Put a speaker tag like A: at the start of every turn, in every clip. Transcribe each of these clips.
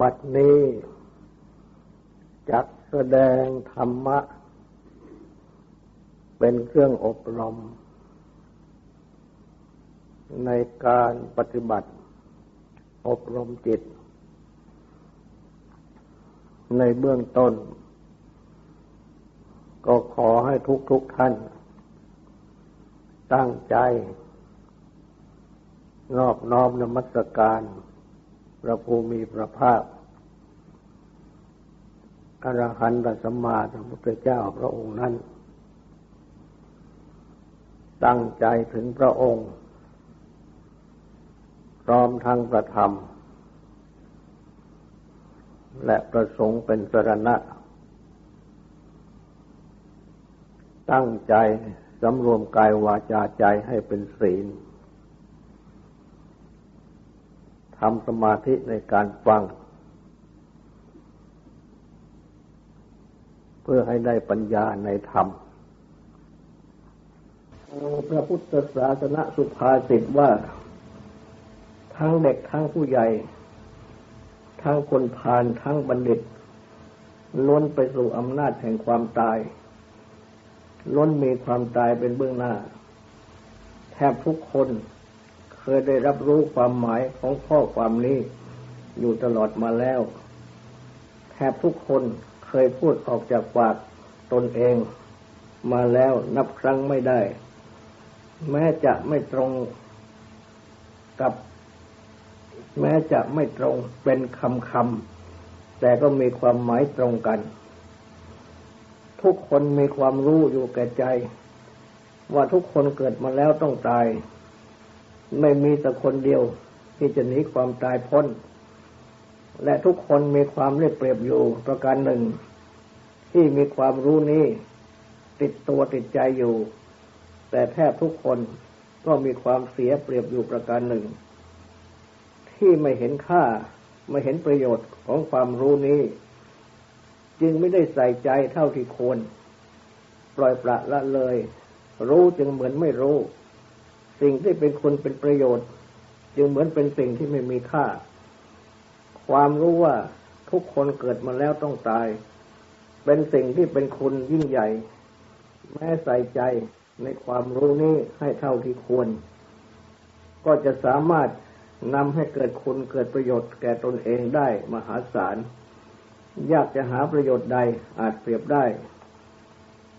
A: บัดนี้จักแสดงธรรมะ เป็นเครื่องอบรม ในการปฏิบัติ อบรมจิต ในเบื้องต้น ก็ขอให้ทุกทุกท่าน ตั้งใจ นอบน้อมนมัสการ พระภูมิพระภาคอรหันตสัมมาสัมพุทธเจ้าพระองค์นั้น ตั้งใจถึงพระองค์ พร้อมทั้งประธรรม และประสงค์เป็นสรณะ ตั้งใจสำรวมกายวาจาใจให้เป็นศีลทำสมาธิในการฟัง เพื่อให้ได้ปัญญาในธรรมพระพุทธศาสนาสุภาษิตว่า ทั้งเด็กทั้งผู้ใหญ่ ทั้งคนพาลทั้งบัณฑิต ล้นไปสู่อำนาจแห่งความตาย ล้นมีความตายเป็นเบื้องหน้า แทบทุกคน เคยได้รับรู้ความหมายของข้อความนี้ อยู่ตลอดมาแล้ว แทบทุกคนเคยพูดออกจากปากตนเอง มาแล้วนับครั้งไม่ได้ แม้จะไม่ตรงกับ แม้จะไม่ตรงเป็นคำคำแต่ก็มีความหมายตรงกัน ทุกคนมีความรู้อยู่แก่ใจ ว่าทุกคนเกิดมาแล้วต้องตาย ไม่มีแต่คนเดียวที่จะหนีความตายพ้น และทุกคนมีความเรียบเปรียบอยู่ประการหนึ่ง ที่มีความรู้นี้ติดตัวติดใจอยู่ แต่แทบทุกคนก็มีความเสียเปรียบอยู่ประการหนึ่ง ที่ไม่เห็นค่าไม่เห็นประโยชน์ของความรู้นี้ จึงไม่ได้ใส่ใจเท่าที่ควร ปล่อยปละละเลย รู้จึงเหมือนไม่รู้ สิ่งที่เป็นคุณเป็นประโยชน์ จึงเหมือนเป็นสิ่งที่ไม่มีค่า ความรู้ว่าทุกคนเกิดมาแล้วต้องตาย เป็นสิ่งที่เป็นคุณยิ่งใหญ่ แม้ใส่ใจในความรู้นี้ให้เท่าที่ควร ก็จะสามารถนำให้เกิดคุณเกิดประโยชน์แก่ตนเองได้มหาศาล ยากจะหาประโยชน์ใดอาจเปรียบได้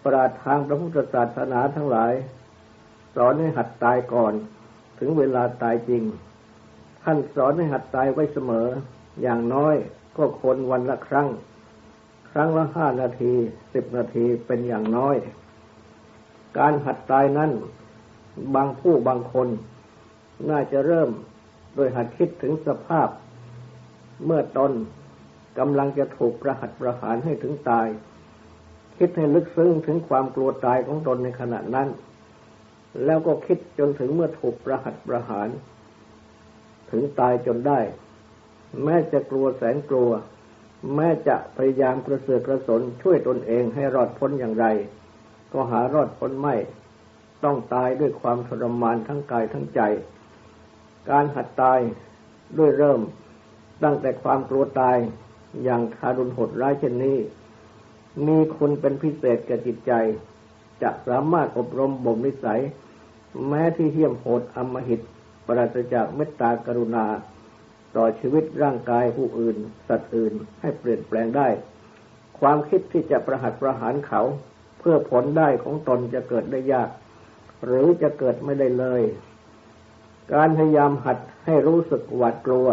A: ปราดทางพระพุทธศาสนาทั้งหลาย สอนให้หัดตายก่อน ถึงเวลาตายจริง ท่านสอนให้หัดตายไว้เสมอ อย่างน้อยก็คนวันละครั้ง ครั้งละห้านาทีสิบนาทีเป็นอย่างน้อย การหัดตายนั้น บางผู้บางคน น่าจะเริ่มโดยหัดคิดถึงสภาพ เมื่อตนกำลังจะถูกประหัตประหารให้ถึงตาย คิดให้ลึกซึ้งถึงความกลัวตายของตนในขณะนั้น แล้วก็คิดจนถึงเมื่อถูกประหัตประหาร ถึงตายจนได้ แม้จะกลัวแสนกลัว แม้จะพยายามกระเสือกกระสนช่วยตนเองให้รอดพ้นอย่างไร ก็หารอดพ้นไม่ ต้องตายด้วยความทรมานทั้งกายทั้งใจ การหัดตายด้วยเริ่มตั้งแต่ความกลัวตายอย่างทารุณหดร้ายเช่นนี้ มีคุณเป็นพิเศษแก่จิตใจ จะสามารถอบรมบ่มนิสัย แม้ที่เหี้ยมโหดอมหิตปราศจากเมตตากรุณา ต่อชีวิตร่างกายผู้อื่น สัตว์อื่นให้เปลี่ยนแปลงได้ ความคิดที่จะประหัตประหารเขา เพื่อผลได้ของตนจะเกิดได้ยาก หรือจะเกิดไม่ได้เลย การพยายามหัดให้รู้สึกหวาดกลัว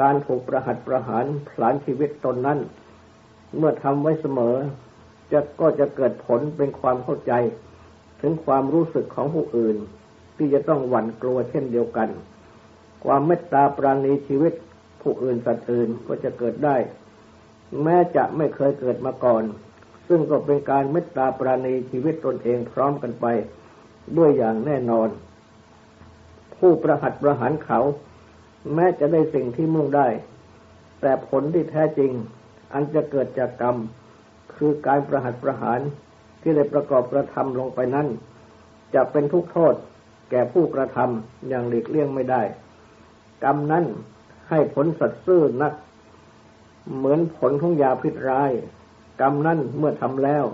A: การถูกประหัตประหารผลานชีวิตตนนั้น เมื่อทำไว้เสมอ จะก็จะเกิดผลเป็นความเข้าใจ ถึงความรู้สึกของผู้อื่น ที่จะต้องหวั่นกลัวเช่นเดียวกัน ความเมตตาปราณีชีวิตผู้อื่นสัตว์อื่นก็จะเกิดได้ แม้จะไม่เคยเกิดมาก่อน ซึ่งก็เป็นการเมตตาปราณีชีวิตตนเองพร้อมกันไป ด้วยอย่างแน่นอน ผู้ประหัตประหารเขา แม้จะได้สิ่งที่มุ่งได้ แต่ผลที่แท้จริง อันจะเกิดจากกรรม คือการประหัตประหาร ที่ได้ประกอบกระทำลงไปนั้น จะเป็นทุกโทษแก่ผู้กระทำอย่างหลีกเลี่ยงไม่ได้ กรรมนั้นให้ผลสัตว์ซื่อนัก เหมือนผลของยาพิษร้าย กรรมนั้นเมื่อทำแล้ว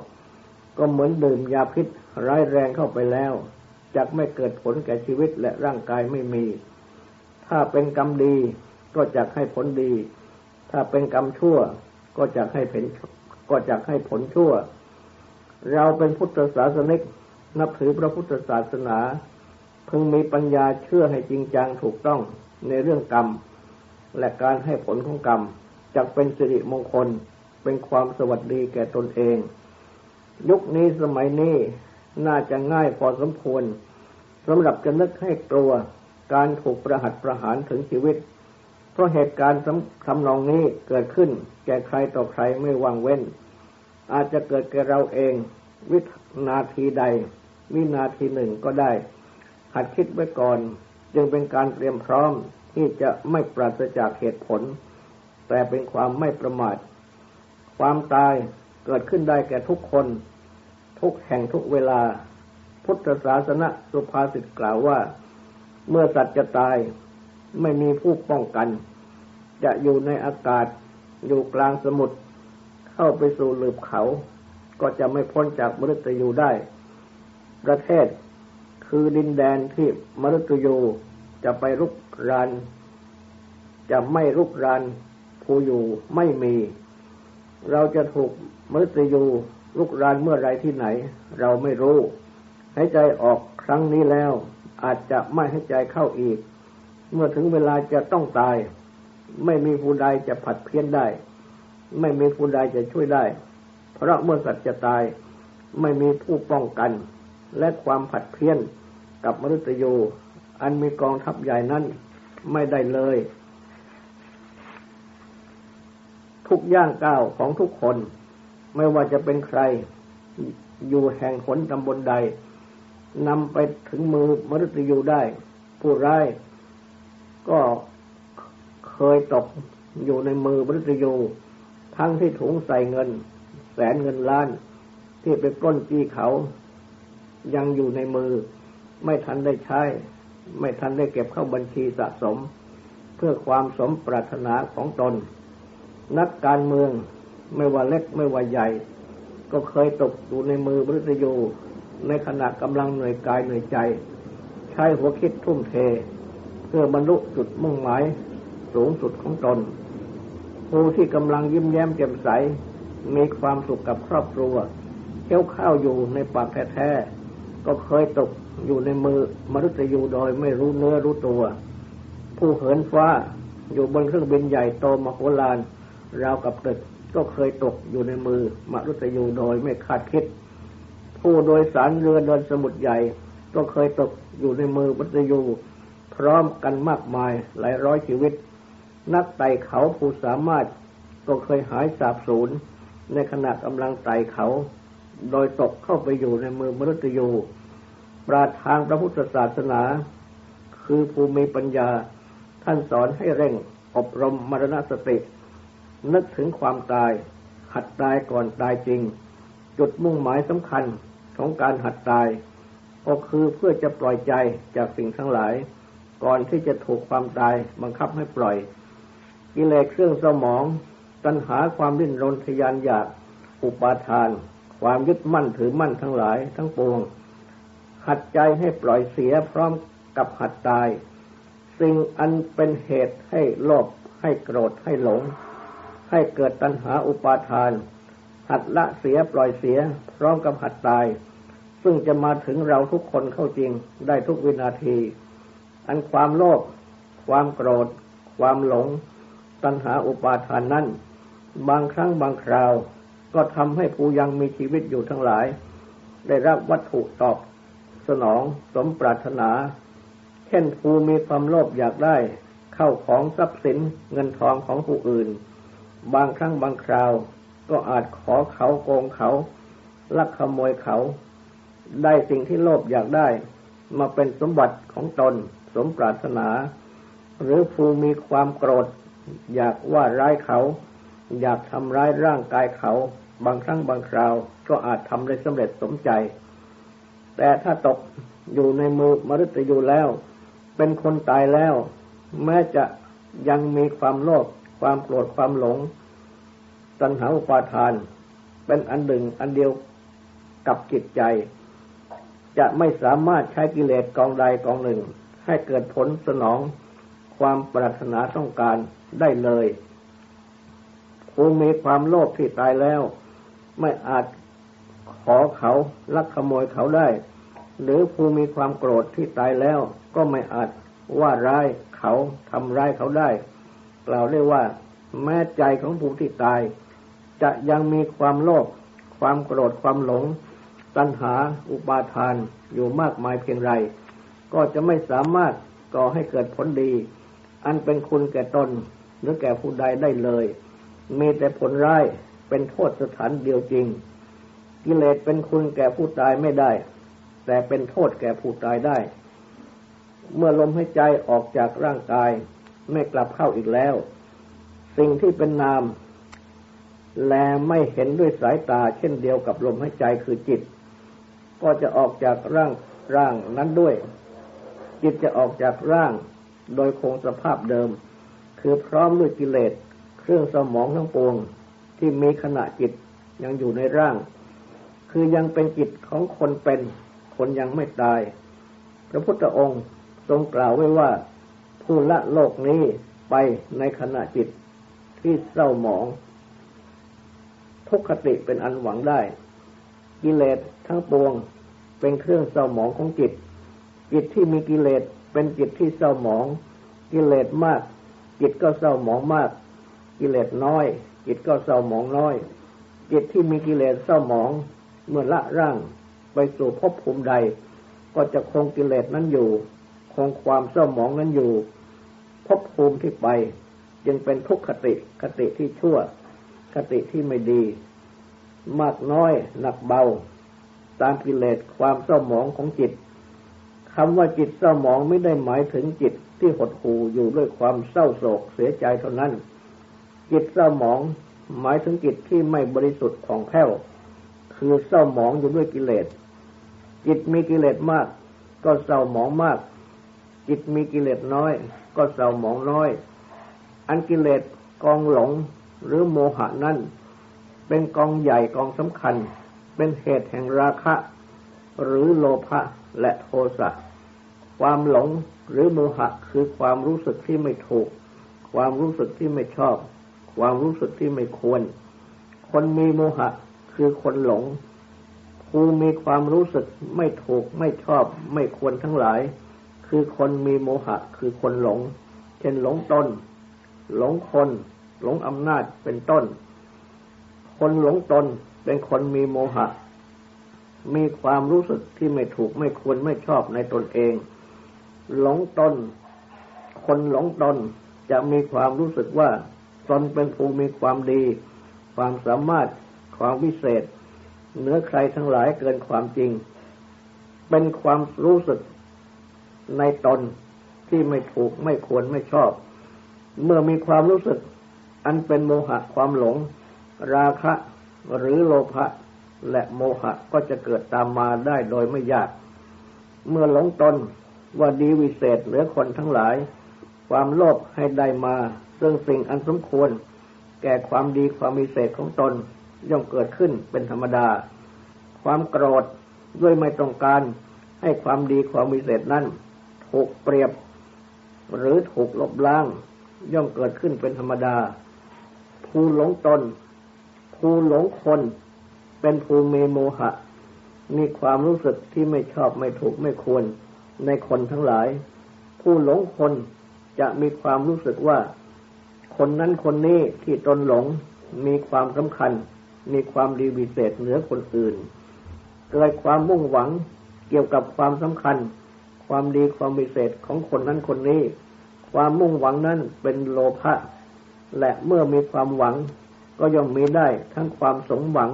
A: ก็เหมือนดื่มยาพิษร้ายแรงเข้าไปแล้วจะไม่เกิดผลแก่ชีวิตและร่างกายไม่มี ถ้าเป็นกรรมดีก็จะให้ผลดี ถ้าเป็นกรรมชั่วก็จะให้ผลก็จะให้ผลชั่ว เราเป็นพุทธศาสนิก นับถือพระพุทธศาสนาพึงมีปัญญาเชื่อให้จริงจังถูกต้องในเรื่องกรรม และการให้ผลของกรรมจะเป็นสิริมงคลเป็นความสวัสดีแก่ตนเอง ยุคนี้สมัยนี้น่าจะง่ายพอสมควรสำหรับจะนึกให้กลัวการถูกประหัตประหารถึงชีวิต เพราะเหตุการณ์ทำนองนี้เกิดขึ้นแก่ใครต่อใครไม่วางเว้น อาจจะเกิดแก่เราเอง วินาทีใด วินาทีหนึ่งก็ได้หัดคิดไว้ก่อน จึงเป็นการเตรียมพร้อมที่จะไม่ปราศจากเหตุผล แต่เป็นความไม่ประมาท ความตายเกิดขึ้นได้แก่ทุกคน ทุกแห่งทุกเวลา พุทธศาสนาสุภาษิตกล่าวว่า เมื่อสัตว์จะตายไม่มีผู้ป้องกัน จะอยู่ในอากาศ อยู่กลางสมุทร เข้าไปสู่หลืบเขา ก็จะไม่พ้นจากมฤตยูได้ ประเทศคือดินแดนที่มฤตยูจะไปรุกรานจะไม่รุกรานผู้อยู่ไม่มี เราจะถูกมฤตยูลุกรานเมื่อไรที่ไหน เราไม่รู้หายใจออกครั้งนี้แล้ว อาจจะไม่ให้ใจเข้าอีก เมื่อถึงเวลาจะต้องตาย ไม่มีผู้ใดจะผัดเพี้ยนได้ ไม่มีผู้ใดจะช่วยได้ เพราะเมื่อสัตว์จะตายไม่มีผู้ป้องกัน และความผัดเพี้ยนกับมนุษย์ยูอันมีกองทัพใหญ่นั้นไม่ได้เลย ทุกย่างก้าวของทุกคน ไม่ว่าจะเป็นใคร อยู่แห่งหนตำบลใดนำไปถึงมือมรุษยูได้ ผู้ร้ายก็เคยตกอยู่ในมือมรุษยู ทั้งที่ถุงใส่เงิน แสนเงินล้าน ที่ไปปล้นจี้เขา ยังอยู่ในมือ ไม่ทันได้ใช้ ไม่ทันได้เก็บเข้าบัญชีสะสม เพื่อความสมปรารถนาของตน นักการเมืองไม่ว่าเล็กไม่ว่าใหญ่ ก็เคยตกอยู่ในมือบริษยูในขณะกำลังเหนื่อยกายเหนื่อยใจ ใช้หัวคิดทุ่มเท เพื่อบรรลุจุดมุ่งหมายสูงสุดของตน ผู้ที่กำลังยิ้มแย้มแจ่มใส มีความสุขกับครอบครัวเคี้ยวข้าวอยู่ในปากแท้ๆก็เคยตกอยู่ในมือมรุษยูโดยไม่รู้เนื้อรู้ตัว ผู้เหินฟ้าอยู่บนเครื่องบินใหญ่โตมโหฬารราวกับตึกก็เคยตกอยู่ในมือมรุตยูโดยไม่คาดคิด ผู้โดยสารเรือเดินสมุทรใหญ่ ก็เคยตกอยู่ในมือมรุตยูพร้อมกันมากมายหลายร้อยชีวิต นักไต่เขาผู้สามารถก็เคยหายสาบสูญในขณะกำลังไต่เขา โดยตกเข้าไปอยู่ในมือมรุตยูปราทางพระพุทธศาสนา คือภูมิปัญญาท่านสอนให้เร่งอบรมมรณสติ นึกถึงความตาย หัดตายก่อนตายจริง จุดมุ่งหมายสำคัญของการหัดตาย ก็คือเพื่อจะปล่อยใจจากสิ่งทั้งหลาย ก่อนที่จะถูกความตายบังคับให้ปล่อย กิเลสเครื่องสมอง ตัณหาความดิ้นรนทยานอยาก อุปาทาน ความยึดมั่นถือมั่นทั้งหลายทั้งปวง หัดใจให้ปล่อยเสียพร้อมกับหัดตาย สิ่งอันเป็นเหตุให้โลภให้โกรธให้หลง ให้เกิดตัณหาอุปาทาน หัดละเสียปล่อยเสียพร้อมกับหัดตาย ซึ่งจะมาถึงเราทุกคนเข้าจริงได้ทุกวินาที อันความโลภความโกรธ ความหลง ตัณหาอุปาทานนั้น บางครั้งบางคราว ก็ทำให้ผู้ยังมีชีวิตอยู่ทั้งหลาย ได้รับวัตถุตอบสนองสมปรารถนา เช่นผู้มีความโลภอยากได้ เข้าของทรัพย์สินเงินทองของผู้อื่น บางครั้งบางคราว ก็อาจขอเขาโกงเขา ลักขโมยเขา ได้สิ่งที่โลภอยากได้ มาเป็นสมบัติของตนสมปรารถนา หรือผู้มีความโกรธ อยากว่าร้ายเขา อยากทำร้ายร่างกายเขา บางครั้งบางคราวก็อาจทำได้สำเร็จสมใจ แต่ถ้าตกอยู่ในมือมรุตยูแล้ว เป็นคนตายแล้ว แม้จะยังมีความโลภความโกรธความหลง ตัณหาอุปาทาน เป็นอันหนึ่งอันเดียวกับจิตใจ จะไม่สามารถใช้กิเลสกองใดกองหนึ่ง ให้เกิดผลสนอง ความปรารถนาต้องการได้เลยผู้มีความโลภที่ตายแล้ว ไม่อาจขอเขาลักขโมยเขาได้ หรือผู้มีความโกรธที่ตายแล้ว ก็ไม่อาจว่าร้ายเขาทำร้ายเขาได้ กล่าวได้ว่า แม้ใจของผู้ที่ตาย จะยังมีความโลภความโกรธความหลง ตัณหาอุปาทานอยู่มากมายเพียงไร ก็จะไม่สามารถก่อให้เกิดผลดี อันเป็นคุณแก่ตนหรือแก่ผู้ใดได้เลย มีแต่ผลร้ายเป็นโทษสถานเดียวจริง กิเลสเป็นคุณแก่ผู้ตายไม่ได้ แต่เป็นโทษแก่ผู้ตายได้ เมื่อลมหายใจออกจากร่างกาย ไม่กลับเข้าอีกแล้ว สิ่งที่เป็นนาม แลไม่เห็นด้วยสายตาเช่นเดียวกับลมหายใจคือจิต ก็จะออกจากร่างร่างนั้นด้วย จิตจะออกจากร่าง โดยคงสภาพเดิม คือพร้อมด้วยกิเลสเครื่องสมองทั้งปวงที่มีขณะจิตยังอยู่ในร่าง คือยังเป็นจิตของคนเป็นคนยังไม่ตาย พระพุทธองค์ทรงกล่าวไว้ว่า ผู้ละโลกนี้ไปในขณะจิตที่เศร้าหมอง ทุกขติเป็นอันหวังได้ กิเลสทั้งปวงเป็นเครื่องเศร้าหมองของจิต จิตที่มีกิเลส เป็นจิตที่เศร้าหมอง กิเลสมาก จิตก็เศร้าหมองมาก กิเลสน้อย จิตก็เศร้าหมองน้อย จิตที่มีกิเลสเศร้าหมอง เมื่อละร่างไปสู่ภพภูมิใด ก็จะคงกิเลสนั้นอยู่ คงความเศร้าหมองนั้นอยู่ภพภูมิที่ไป จึงเป็นทุกขติคติที่ชั่ว คติที่ไม่ดี มากน้อยหนักเบา ตามกิเลสความเศร้าหมองของจิต คำว่าจิตเศร้าหมองไม่ได้หมายถึงจิตที่หดหู่อยู่ด้วยความเศร้าโศกเสียใจเท่านั้น จิตเศร้าหมองหมายถึงจิตที่ไม่บริสุทธิ์ของแผ้วคือเศร้าหมองอยู่ด้วยกิเลส จิตมีกิเลสมาก ก็เศร้าหมองมาก จิตมีกิเลสน้อย ก็เศร้าหมองน้อย อันกิเลสกองหลงหรือโมหะนั้นเป็นกองใหญ่กองสำคัญ เป็นเหตุแห่งราคะ หรือโลภะ และโทสะ ความหลงหรือโมหะคือความรู้สึกที่ไม่ถูก ความรู้สึกที่ไม่ชอบ ความรู้สึกที่ไม่ควร คนมีโมหะคือคนหลงผู้มีความรู้สึกไม่ถูกไม่ชอบ ไม่ควรทั้งหลาย คือคนมีโมหะคือคนหลง เช่นหลงตนหลงคน หลงอำนาจเป็นต้น คนหลงตนเป็นคนมีโมหะ มีความรู้สึกที่ไม่ถูกไม่ควรไม่ชอบในตนเอง หลงตน คนหลงตนจะมีความรู้สึกว่าตนเป็นผู้มีความดี ความสามารถความวิเศษเหนือใครทั้งหลายเกินความจริง เป็นความรู้สึกในตนที่ไม่ถูกไม่ควรไม่ชอบ เมื่อมีความรู้สึก อันเป็นโมหะความหลง ราคะหรือโลภะ และโมหะก็จะเกิดตามมาได้โดยไม่ยาก เมื่อหลงตนว่าดีวิเศษเหนือคนทั้งหลาย ความโลภให้ได้มาซึ่งสิ่งอันสมควร แก่ความดีความมีเศษของตนย่อมเกิดขึ้นเป็นธรรมดา ความโกรธด้วยไม่ต้องการให้ความดีความมีเศษนั้นถูกเปรียบ หรือถูกลบล้าง ย่อมเกิดขึ้นเป็นธรรมดา ผู้หลงตน ผู้หลงคน เป็นผู้มีโมหะ มีความรู้สึกที่ไม่ชอบไม่ถูกไม่ควรในคนทั้งหลาย ผู้หลงคนจะมีความรู้สึกว่า คนนั้นคนนี้ที่ตนหลง มีความสำคัญ มีความดีวิเศษเหนือคนอื่น เกิดความมุ่งหวังเกี่ยวกับความสำคัญ ความดีความวิเศษของคนนั้นคนนี้ ความมุ่งหวังนั้นเป็นโลภะและเมื่อมีความหวังก็ย่อมมีได้ทั้งความสมหวัง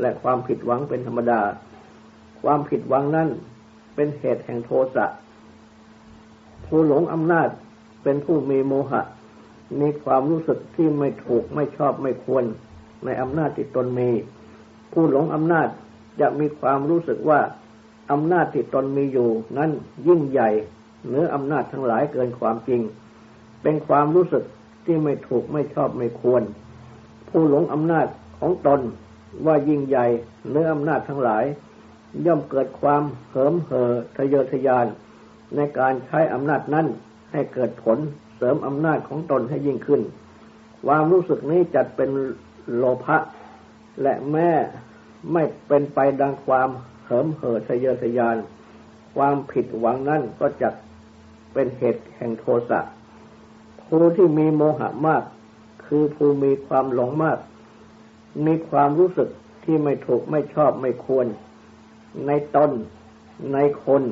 A: และความผิดหวังเป็นธรรมดา ความผิดหวังนั้นเป็นเหตุแห่งโทสะผู้หลงอำนาจเป็นผู้มีโมหะ มีความรู้สึกที่ไม่ถูกไม่ชอบไม่ควร ในอำนาจที่ตนมี ผู้หลงอำนาจจะมีความรู้สึกว่าอำนาจที่ตนมีอยู่ นั้นยิ่งใหญ่เหนืออำนาจทั้งหลายเกินความจริง เป็นความรู้สึกที่ไม่ถูกไม่ชอบไม่ควรผผู้หลงอำนาจของตน ว่ายิ่งใหญ่เนื้ออำนาจทั้งหลาย ย่อมเกิดความเหิมเหอทะเยอทะยาน ในการใช้อำนาจนั้นให้เกิดผลเสริมอำนาจของตนให้ยิ่งขึ้น ความรู้สึกนี้จัดเป็นโลภะและแม่ไม่เป็นไปดังความเหิมเหอทะเยอทะยาน ความผิดหวังนั้นก็จะเป็นเหตุแห่งโทสะผู้ที่มีโมหะมาก คือผู้มีความหลงมาก มีความรู้สึกที่ไม่ถูกไม่ชอบไม่ควร ในตน ในคน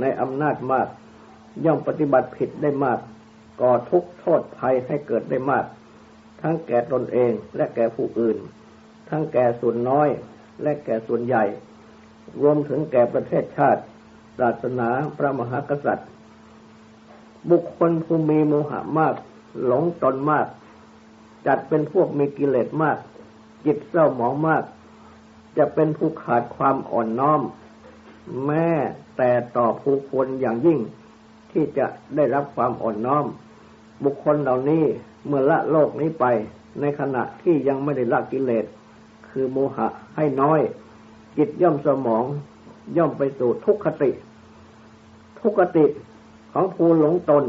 A: ในอำนาจมาก ย่อมปฏิบัติผิดได้มาก ก่อทุกข์โทษภัยให้เกิดได้มาก ทั้งแก่ตนเองและแก่ผู้อื่น ทั้งแก่ส่วนน้อยและแก่ส่วนใหญ่ รวมถึงแก่ประเทศชาติ ศาสนาพระมหากษัตริย์ บุคคลผู้มีโมหะมาก หลงตนมาก จัดเป็นพวกมีกิเลสมาก จิตเศร้าหมองมาก จะเป็นผู้ขาดความอ่อนน้อม แม้แต่ต่อผู้คนอย่างยิ่ง ที่จะได้รับความอ่อนน้อม บุคคลเหล่านี้เมื่อละโลกนี้ไป ในขณะที่ยังไม่ได้ละกิเลส คือโมหะให้น้อย จิตย่อมสมองย่อมไปสู่ทุกขติ ทุกขติของผู้หลงตน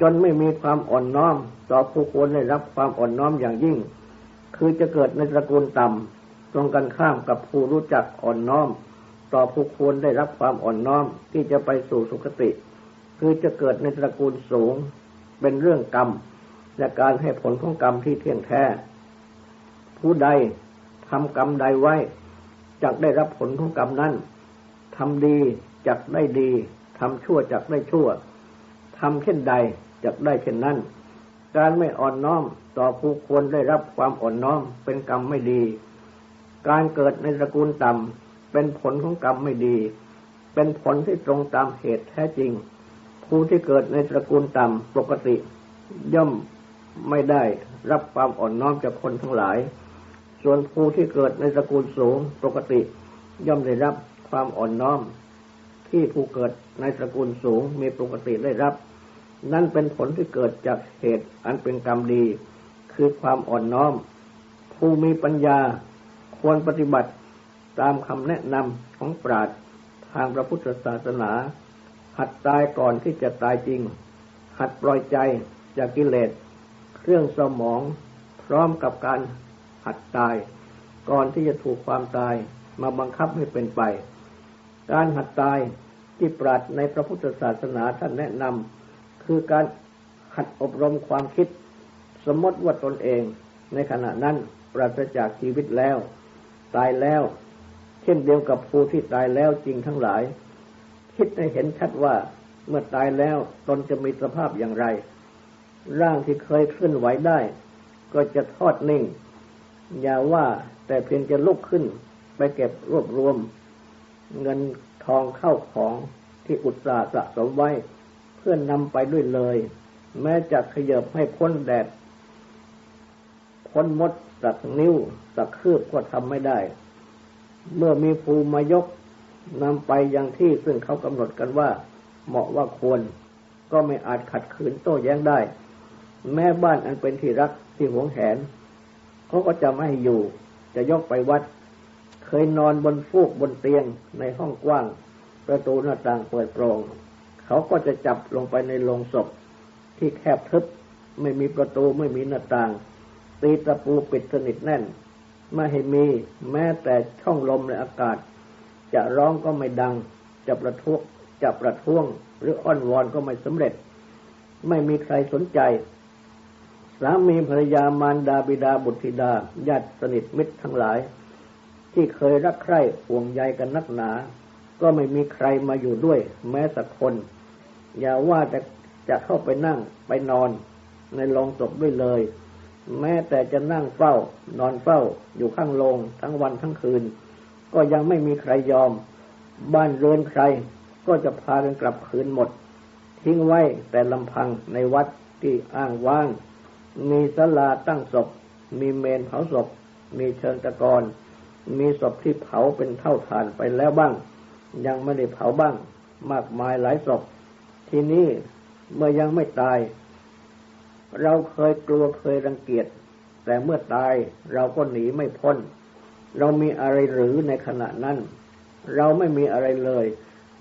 A: จนไม่มีความอ่อนน้อม ต่อผู้ควรได้รับความอ่อนน้อมอย่างยิ่ง คือจะเกิดในตระกูลต่ำตรงกันข้ามกับผู้รู้จักอ่อนน้อม ต่อผู้ควรได้รับความอ่อนน้อมที่จะไปสู่สุคติ คือจะเกิดในตระกูลสูง เป็นเรื่องกรรม และการให้ผลของกรรมที่เที่ยงแท้ ผู้ใดทำกรรมใดไว้จักได้รับผลของกรรมนั้นทำดีจักได้ดีทำชั่วจักได้ชั่วทำเช่นใดจักได้เช่นนั้น การไม่อ่อนน้อมต่อผู้ควรได้รับความอ่อนน้อมเป็นกรรมไม่ดี การเกิดในตระกูลต่ำเป็นผลของกรรมไม่ดี เป็นผลที่ตรงตามเหตุแท้จริง ผู้ที่เกิดในตระกูลต่ำปกติ ย่อมไม่ได้รับความอ่อนน้อมจากคนทั้งหลาย ส่วนผู้ที่เกิดในตระกูลสูงปกติ ย่อมได้รับความอ่อนน้อม ที่ผู้เกิดในตระกูลสูงมีปกติได้รับ นั่นเป็นผลที่เกิดจากเหตุอันเป็นกรรมดี คือความอ่อนน้อม ผู้มีปัญญาควรปฏิบัติตามคำแนะนำของปราชญ์ทางพระพุทธศาสนา หัดตายก่อนที่จะตายจริง หัดปล่อยใจจากกิเลสเครื่องสมองพร้อมกับการหัดตาย ก่อนที่จะถูกความตายมาบังคับให้เป็นไป การหัดตายที่ปราดในพระพุทธศาสนาท่านแนะนำ คือการหัดอบรมความคิด สมมติว่าตนเองในขณะนั้นปราศจากชีวิตแล้ว ตายแล้ว เช่นเดียวกับผู้ที่ตายแล้วจริงทั้งหลาย คิดให้เห็นชัดว่าเมื่อตายแล้วตนจะมีสภาพอย่างไร ร่างที่เคยเคลื่อนไหวได้ ก็จะทอดนิ่ง อย่าว่าแต่เพียงจะลุกขึ้น ไปเก็บรวบรวม เงินทองเข้าของที่อุตสาห์สะสมไว้ พื่อนนำไปด้วยเลย แม้จะขยับให้พ้นแดด พ้นมดสักนิ้วสักคืบก็ทำไม่ได้ เมื่อมีภูมายกนำไปยังที่ซึ่งเขากำหนดกันว่า เหมาะว่าควร ก็ไม่อาจขัดขืนโต้แย้งได้ แม่บ้านอันเป็นที่รักที่หวงแหนเขาก็จะไม่อยู่ จะยกไปวัด เคยนอนบนฟูกบนเตียงในห้องกว้าง ประตูหน้าต่างเปิดโปร่ง เขาก็จะจับลงไปในโลงศพที่แคบทึบ ไม่มีประตูไม่มีหน้าต่าง ตีตะปูปิดสนิทแน่น ไม่ให้มีแม้แต่ช่องลมในอากาศ จะร้องก็ไม่ดัง จะประท้วงจะประท้วง หรืออ้อนวอนก็ไม่สำเร็จ ไม่มีใครสนใจ สามีภรรยามารดาบิดาบุตรธิดาญาติสนิทมิตรทั้งหลาย ที่เคยรักใคร่ห่วงใยกันนักหนา ก็ไม่มีใครมาอยู่ด้วย แม้สักคน อย่าว่าจะจะเข้าไปนั่งไปนอน ในโรงศพด้วยเลย แม้แต่จะนั่งเฝ้า นอนเฝ้า อยู่ข้างโรงทั้งวันทั้งคืน ก็ยังไม่มีใครยอม บ้านเรือนใคร ก็จะพากันกลับคืนหมด ทิ้งไว้แต่ลำพังในวัดที่อ้างว้าง มีศาลาตั้งศพ มีเมนเผาศพ มีเชิงตะกอนมีศพที่เผาเป็นเท่าฐานไปแล้วบ้าง ยังไม่ได้เผาบ้าง มากมายหลายศพ ทีนี้เมื่อยังไม่ตาย เราเคยกลัวเคยรังเกียจ แต่เมื่อตายเราก็หนีไม่พ้น เรามีอะไรหรือในขณะนั้น เราไม่มีอะไรเลย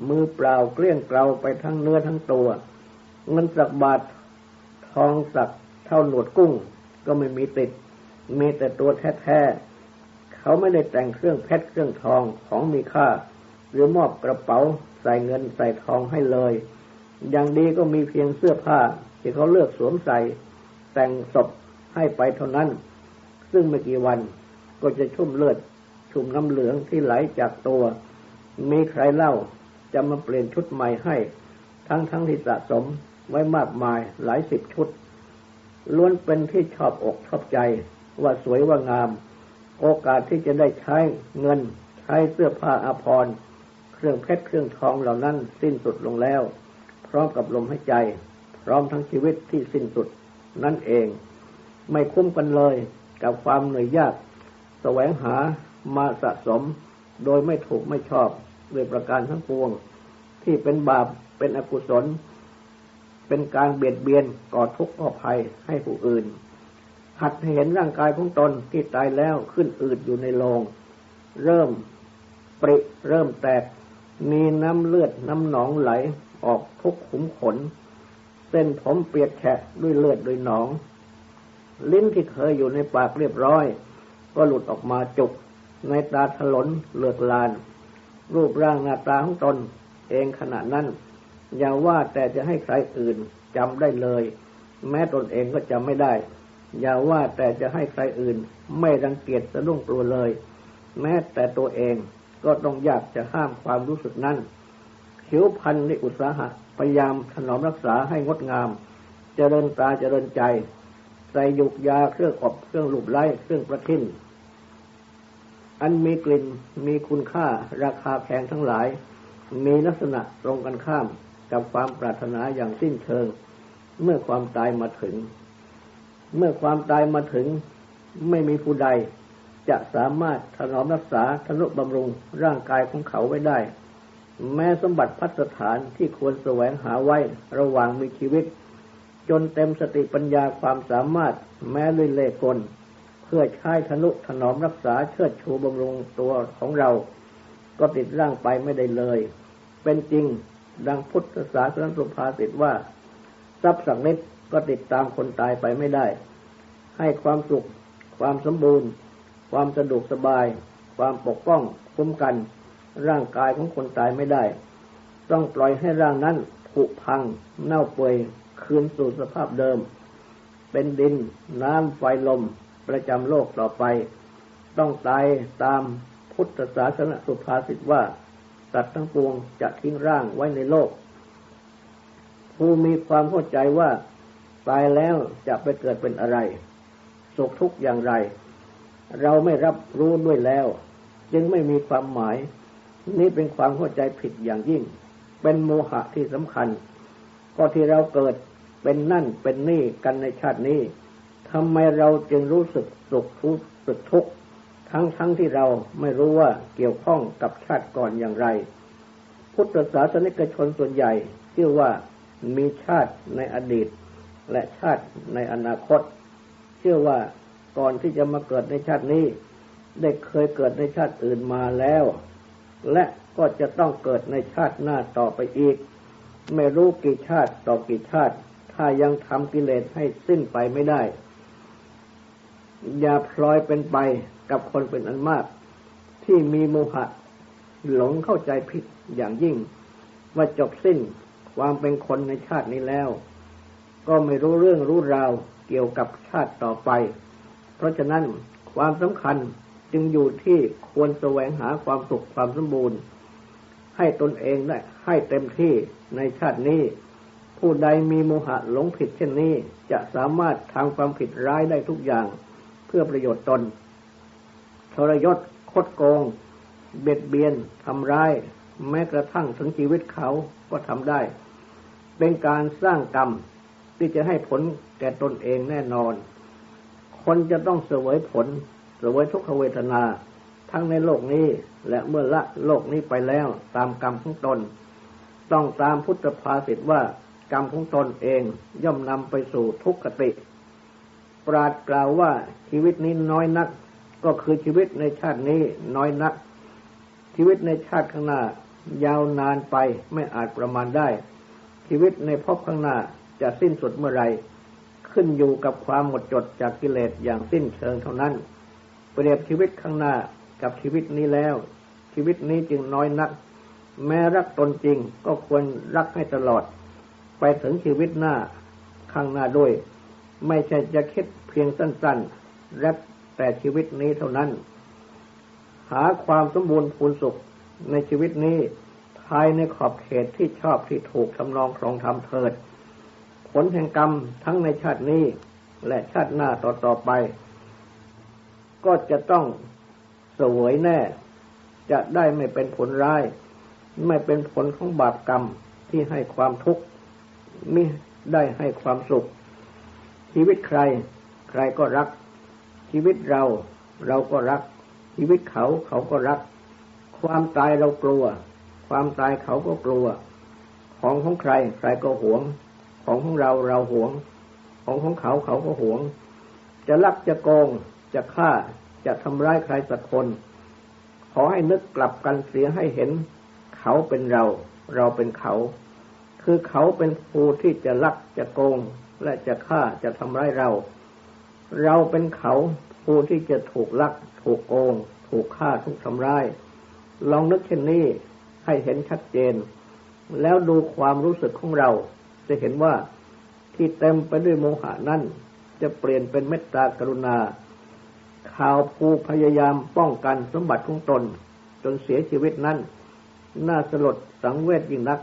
A: มือเปล่าเกลี้ยงเกลาไปทั้งเนื้อทั้งตัวเงินสักบาททองสักเท่าหนวดกุ้ง ก็ไม่มีติด มีแต่ตัวแท้ๆเขาไม่ได้แต่งเครื่องเพชรเครื่องทองของมีค่า หรือมอบกระเป๋าใส่เงินใส่ทองให้เลย อย่างดีก็มีเพียงเสื้อผ้า ที่เขาเลือกสวมใส่ แต่งศพให้ไปเท่านั้น ซึ่งไม่กี่วันก็จะชุ่มเลือด ชุ่มน้ำเหลืองที่ไหลจากตัว มีใครเล่าจะมาเปลี่ยนชุดใหม่ให้ ทั้งทั้งที่สะสมไว้มากมายหลายสิบชุด ล้วนเป็นที่ชอบอกชอบใจ ว่าสวยว่างาม โอกาสที่จะได้ใช้เงิน ใช้เสื้อผ้าอาภรณ์ เครื่องเพชรเครื่องทองเหล่านั้นสิ้นสุดลงแล้ว ร้อมกับลมหายใจ พร้อมทั้งชีวิตที่สิ้นสุด นั่นเอง ไม่คุ้มกันเลยกับความเหนื่อยยาก แสวงหามาสะสม โดยไม่ถูกไม่ชอบด้วยประการทั้งปวง ที่เป็นบาปเป็นอกุศล เป็นการเบียดเบียนก่อทุกข์ก่อภัยให้ผู้อื่น หัดเห็นร่างกายของตนที่ตายแล้วขึ้นอืดอยู่ในโลง เริ่มปริเริ่มแตกมีน้ำเลือดน้ำหนองไหล ออกทุกขุมขน เส้นผมเปียกแฉะด้วยเลือดด้วยหนอง ลิ้นที่เคยอยู่ในปากเรียบร้อย ก็หลุดออกมาจุก ในตาถลนเลือดลาน รูปร่างหน้าตาของตน เองขณะนั้น อย่าว่าแต่จะให้ใครอื่นจำได้เลย แม้ตนเองก็จำไม่ได้ อย่าว่าแต่จะให้ใครอื่น ไม่รังเกียจสะดุ้งกลัวเลย แม้แต่ตัวเองก็ต้องอยากจะห้ามความรู้สึกนั้น ผิวพันธ์ในอุตสาหะพยายามถนอมรักษาให้งดงาม เจริญตาเจริญใจ ใส่ยุกยาเครื่องอบเครื่องลูบไล้เครื่องประทินอันมีกลิ่นมีคุณค่าราคาแพงทั้งหลาย มีลักษณะตรงกันข้ามกับความปรารถนาอย่างสิ้นเชิง เมื่อความตายมาถึง เมื่อความตายมาถึงไม่มีผู้ใด จะสามารถถนอมรักษาทนุบำรุงร่างกายของเขาไว้ได้ แม้สมบัติพัฒฐานที่ควรแสวงหาไว้ระหว่างมีชีวิต จนเต็มสติปัญญาความสามารถแม้ด้วยเล่กล เพื่อใช้ธนุถนอมรักษาเชิดชูบำรุงตัวของเรา ก็ติดร่างไปไม่ได้เลย เป็นจริงดังพุทธศาสนสุภาษิตว่า ทรัพย์สักนิดก็ติดตามคนตายไปไม่ได้ ให้ความสุข ความสมบูรณ์ ความสะดวกสบาย ความปกป้องคุ้มกัน ร่างกายของคนตายไม่ได้ ต้องปล่อยให้ร่างนั้นผุพัง เน่าเปื่อยคืนสู่สภาพเดิม เป็นดินน้ำไฟลมประจำโลกต่อไป ต้องตายตามพุทธศาสนาสุภาษิตว่าสัตว์ทั้งปวงจะทิ้งร่างไว้ในโลก ผู้มีความเข้าใจว่า ตายแล้วจะไปเกิดเป็นอะไรสุขทุกข์อย่างไร เราไม่รับรู้ด้วยแล้ว จึงไม่มีความหมาย นี่เป็นความเข้าใจผิดอย่างยิ่ง เป็นโมหะที่สำคัญ ก็ที่เราเกิดเป็นนั่นเป็นนี่กันในชาตินี้ทำไมเราจึงรู้สึกสุขทุกข์สึกทุกข์ทั้งทั้งที่เราไม่รู้ว่าเกี่ยวข้องกับชาติก่อนอย่างไร พุทธศาสนิกชนส่วนใหญ่เชื่อว่ามีชาติในอดีต และชาติในอนาคต เชื่อว่าก่อนที่จะมาเกิดในชาตินี้ ได้เคยเกิดในชาติอื่นมาแล้ว และก็จะต้องเกิดในชาติหน้าต่อไปอีก ไม่รู้กี่ชาติต่อกี่ชาติ ถ้ายังทำกิเลสให้สิ้นไปไม่ได้ อย่าพลอยเป็นไปกับคนเป็นอันมาก ที่มีโมหะ หลงเข้าใจผิดอย่างยิ่ง ว่าจบสิ้นความเป็นคนในชาตินี้แล้ว ก็ไม่รู้เรื่องรู้ราวเกี่ยวกับชาติต่อไป เพราะฉะนั้นความสำคัญ จึงอยู่ที่ควรแสวงหาความสุขความสมบูรณ์ ให้ตนเองได้ให้เต็มที่ในชาตินี้ ผู้ใดมีโมหะหลงผิดเช่นนี้ จะสามารถทำความผิดร้ายได้ทุกอย่าง เพื่อประโยชน์ตนทรยศคดโกง เบียดเบียนทำร้าย แม้กระทั่งถึงชีวิตเขาก็ทำได้ เป็นการสร้างกรรมที่จะให้ผลแก่ตนเองแน่นอน คนจะต้องเสวยผล สวยทุกขเวทนา ทั้งในโลกนี้และเมื่อละโลกนี้ไปแล้วตามกรรมของตน ต้องตามพุทธภาษิตว่ากรรมของตนเองย่อมนำไปสู่ทุกขติ ปราดกล่าวว่าชีวิตนี้น้อยนัก ก็คือชีวิตในชาตินี้น้อยนัก ชีวิตในชาติข้างหน้ายาวนานไปไม่อาจประมาณได้ ชีวิตในภพข้างหน้าจะสิ้นสุดเมื่อไร ขึ้นอยู่กับความหมดจดจากกิเลสอย่างสิ้นเชิงเท่านั้น เปรียบชีวิตข้างหน้ากับชีวิตนี้แล้ว ชีวิตนี้จึงน้อยนัก แม้รักตนจริงก็ควรรักให้ตลอด ไปถึงชีวิตหน้าข้างหน้าด้วย ไม่ใช่จะคิดเพียงสั้นๆรักแต่ชีวิตนี้เท่านั้น หาความสมบูรณ์พูนสุขในชีวิตนี้ภายในขอบเขตที่ชอบที่ถูกทำนองครองทำเถิด ผลแห่งกรรมทั้งในชาตินี้และชาติหน้าต่อๆไป ก็จะต้องสวยแน่ จะได้ไม่เป็นผลร้าย ไม่เป็นผลของบาปกรรมที่ให้ความทุกข์มิได้ให้ความสุข ชีวิตใคร ใครก็รัก ชีวิตเราเราก็รัก ชีวิตเขาเขาก็รัก ความตายเรากลัว ความตายเขาก็กลัว ของของใคร ใครก็หวง ของของเราเราหวง ของของเขาเขาก็หวง จะลักจะโกง จะฆ่าจะทำร้ายใครสักคน ขอให้นึกกลับกันเสียให้เห็น เขาเป็นเรา เราเป็นเขา คือเขาเป็นผู้ที่จะลักจะโกง และจะฆ่าจะทำร้ายเรา เราเป็นเขาผู้ที่จะถูกลัก ถูกโกง ถูกฆ่าถูกทำร้าย ลองนึกเช่นนี้ให้เห็นชัดเจน แล้วดูความรู้สึกของเรา จะเห็นว่าที่เต็มไปด้วยโมหะนั้นจะเปลี่ยนเป็นเมตตากรุณา ข่าวผู้พยายามป้องกันสมบัติของตน จนเสียชีวิตนั้น น่าสลดสังเวชยิ่งนัก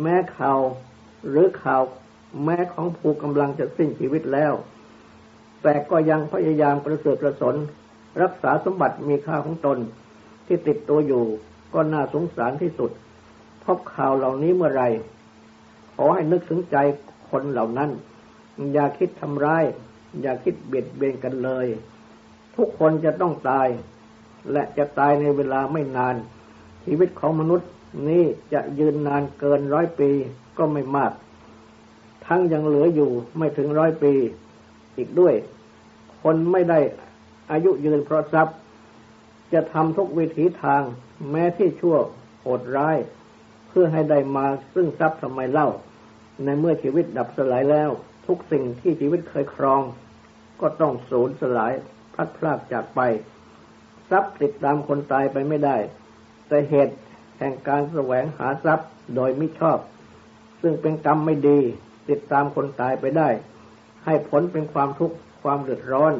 A: แม้ข่าวหรือข่าวแม้ของผู้กำลังจะสิ้นชีวิตแล้ว แต่ก็ยังพยายามกระเสือกกระสน รักษาสมบัติมีค่าของตนที่ติดตัวอยู่ก็น่าสงสารที่สุด พบข่าวเหล่านี้เมื่อไรขอให้นึกถึงใจคนเหล่านั้น อย่าคิดทำร้าย อย่าคิดเบียดเบียนกันเลย ทุกคนจะต้องตาย และจะตายในเวลาไม่นาน ชีวิตของมนุษย์นี้จะยืนนานเกินร้อยปีก็ไม่มาก ทั้งยังเหลืออยู่ไม่ถึงร้อยปีอีกด้วย คนไม่ได้อายุยืนเพราะทรัพย์ จะทำทุกวิถีทางแม้ที่ชั่วโหดร้าย เพื่อให้ได้มาซึ่งทรัพย์ทำไมเล่า ในเมื่อชีวิตดับสลายแล้ว ทุกสิ่งที่ชีวิตเคยครอง ก็ต้องสูญสลาย พัดพลากจากไป ทรัพย์ติดตามคนตายไปไม่ได้ แต่เหตุแห่งการแสวงหาทรัพย์โดยมิชอบ ซึ่งเป็นกรรมไม่ดี ติดตามคนตายไปได้ ให้ผลเป็นความทุกข์ความเดือดร้อน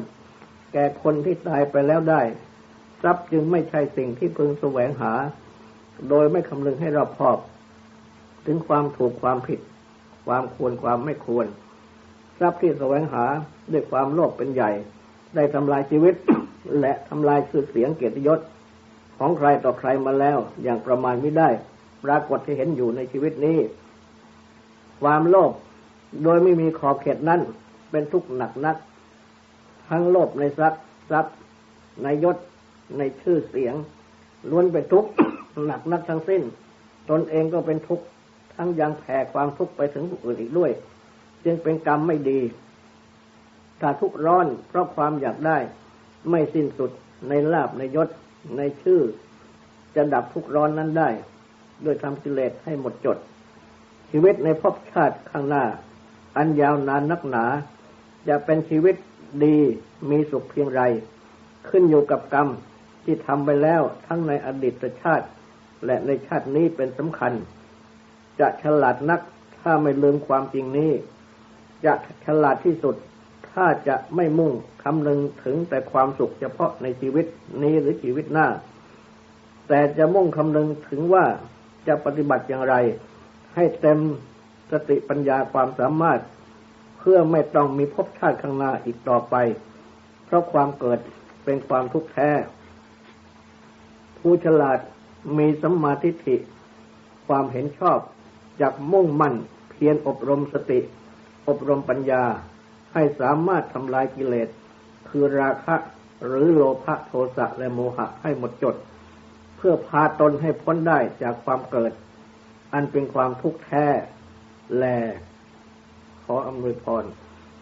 A: แก่คนที่ตายไปแล้วได้ ทรัพย์จึงไม่ใช่สิ่งที่พึงแสวงหา โดยไม่คำนึงให้รอบคอบ ถึงความถูกความผิด ความควรความไม่ควร ทรัพย์ที่แสวงหาด้วยความโลภเป็นใหญ่ ได้ทำลายชีวิต และทำลายชื่อเสียงเกียรติยศของใครต่อใครมาแล้ว อย่างประมาณไม่ได้ ปรากฏที่เห็นอยู่ในชีวิตนี้ ความโลภโดยไม่มีขอบเขตนั้น เป็นทุกข์หนักนัก ทั้งโลภในทรัพย์ทรัพย์ในยศในชื่อเสียงล้วนเป็นทุกข์หนักนักทั้งสิ้น ตนเองก็เป็นทุกข์ทั้งยังแผ่ความทุกข์ไปถึงผู้อื่นอีกด้วย จึงเป็นกรรมไม่ดี ถ้าทุกร้อนเพราะความอยากได้ ไม่สิ้นสุดในลาบในยศในชื่อ จะดับทุกร้อนนั้นได้ ด้วยทำกิเลสให้หมดจด ชีวิตในภพชาติข้างหน้า อันยาวนานนักหนา จะเป็นชีวิตดีมีสุขเพียงไร ขึ้นอยู่กับกรรมที่ทำไปแล้วทั้งในอดีตชาติ และในชาตินี้เป็นสำคัญ จะฉลาดนักถ้าไม่ลืมความจริงนี้ จะฉลาดที่สุด ถ้าจะไม่มุ่งคำนึงถึงแต่ความสุขเฉพาะในชีวิตนี้หรือชีวิตหน้า แต่จะมุ่งคำนึงถึงว่าจะปฏิบัติอย่างไร ให้เต็มสติปัญญาความสามารถ เพื่อไม่ต้องมีภพชาติข้างหน้าอีกต่อไป เพราะความเกิดเป็นความทุกข์แท้ ผู้ฉลาดมีสัมมาทิฏฐิ ความเห็นชอบจักมุ่งมั่นเพียรอบรมสติ อบรมปัญญา ให้สามารถทำลายกิเลสคือราคะหรือโลภะโทสะและโมหะให้หมดจด เพื่อพาตนให้พ้นได้จากความเกิด อันเป็นความทุกข์แท้แลขออำนวยพร